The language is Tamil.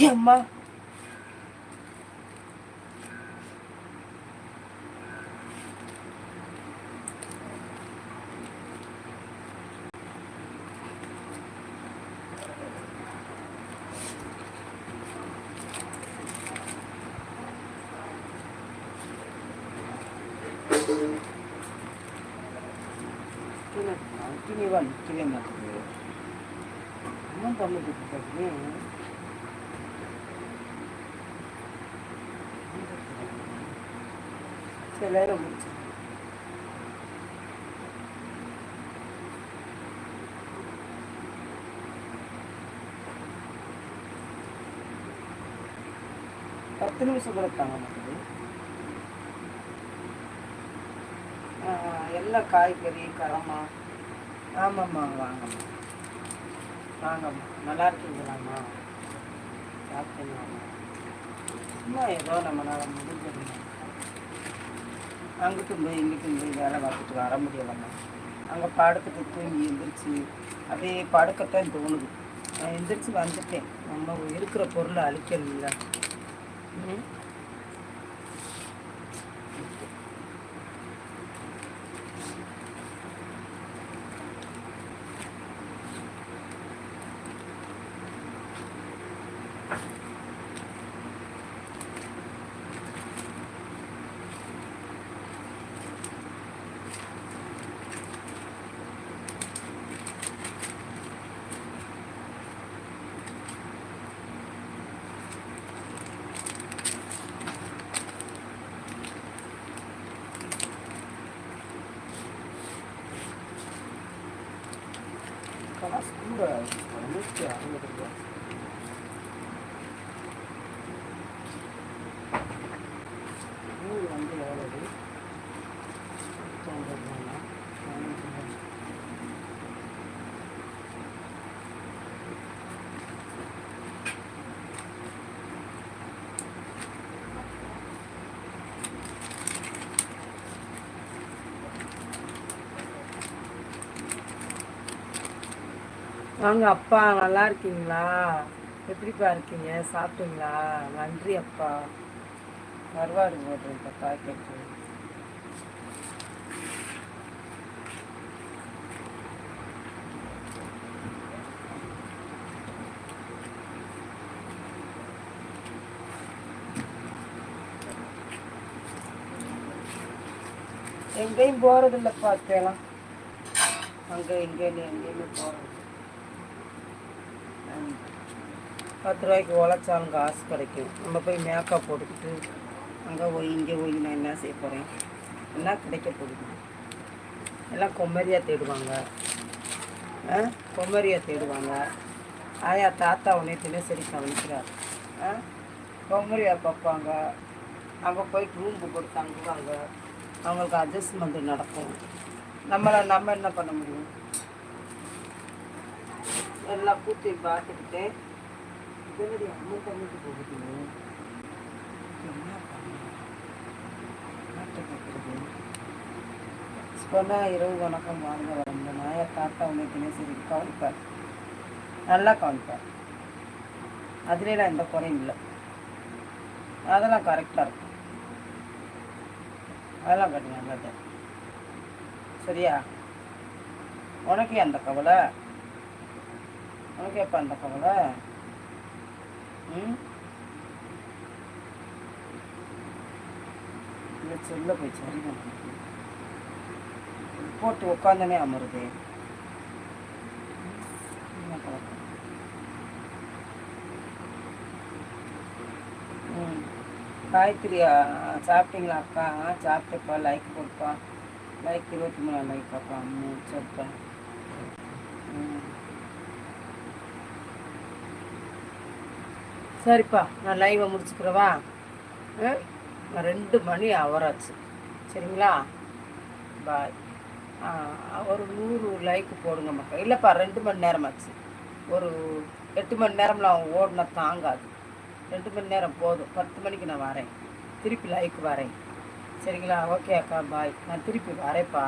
అరే అమ్మా Give me one, give me one. I'm not going to do that. சரி நேரம் முடிச்சு பத்து நிமிஷம் கூட தாங்க மாட்டேங்குது எல்லா காய்கறி கரமா ஆமாம்மா வாங்கம்மா. வாங்கம்மா. நல்லா இருக்கீங்களாம்மா. சாப்பிட்டுங்களாம்மா சும்மா ஏதோ நம்மளால் முடிஞ்சிடணும் அங்கிட்டும் போய் இங்கிட்டும் போய் வேலை பார்த்துட்டு வர முடியலம்மா. அங்கே படுத்துட்டு தூங்கி எந்திரிச்சு அப்படியே படுக்கத்தான் தோணுது. நான் எந்திரிச்சு வந்துட்டேன். நம்ம இருக்கிற பொருளை அழிக்கல ம் காசு கூட நூற்றி அறுபது ரூபா நூறு வந்து எவ்வளவு தொண்ணூறு ரூபானா பதினஞ்சு ரூபா. வாங்க அப்பா நல்லா இருக்கீங்களா? எப்படிப்பா இருக்கீங்க? சாப்பிட்டீங்களா? நன்றி அப்பா. வருவாரு போடுறேன் அப்பா கேட்டு. எங்கேயும் போகிறதில்லப்பா இப்போலாம் அங்கே எங்கேயும் எங்கேயுமே போகிறது பத்து ரூபாய்க்கு உழைச்சாலும் காசு கிடைக்கும். நம்ம போய் மேக்கப் போட்டுக்கிட்டு அங்கே போய் இங்கே போய் நான் என்ன செய்ய போகிறேன் என்ன கிடைக்க போகுது? எல்லாம் கொம்மரியாக தேடுவாங்க. ஆ? கொம்மரியாக தேடுவாங்க. ஆயா தாத்தா உடனே தினசரி கவனிக்கிறார் ஆ? கொம்மரியாக பார்ப்பாங்க. அங்கே போய் ரூம் போட்டு தங்குவாங்க அவங்களுக்கு அட்ஜஸ்ட்மெண்ட் நடக்கும். நம்மளை நம்ம என்ன பண்ண முடியும்? எல்லாம் கூட்டி பார்த்துக்கிட்டு இதனுடைய அம்மா பண்ணிட்டு சொன்னால் இரவு வணக்கம் வாங்க வந்த நாய தாத்தா உன்னை தினசரி கவனிப்பார். நல்லா கவனிப்பார். அதுலேலாம் எந்த குறையும் இல்லை. அதெல்லாம் கரெக்டாக இருக்கும். அதெல்லாம் கட்டி நல்லது சரியா? உனக்கு அந்த கவலை? உனக்கு எப்போ அந்த கவலை? சொல்ல போய் சரி போட்டு உட்காந்தனே அமருது. காயத்ரியா ம். சாப்பிட்டீங்களா அக்கா? ஆ, லைக் கொடுப்பா. லைக் இருபத்தி மூணு லைக் அப்பா மூணு சரிப்பா. ம். சரிப்பா நான் லைவை முடிச்சுக்கிறவா? ஆ நான் ரெண்டு மணி அவராச்சு சரிங்களா? பாய் ஒரு நூறு லைக்கு போடுங்க மக்கள் இல்லைப்பா ரெண்டு மணி நேரம் ஆச்சு. ஒரு எட்டு மணி நேரம்ல அவன் ஓடினா தாங்காது. ரெண்டு மணி நேரம் போதும். பத்து மணிக்கு நான் வரேன். திருப்பி லைக்கு வரேன். சரிங்களா? ஓகே அக்கா பாய் நான் திருப்பி வரேன்ப்பா.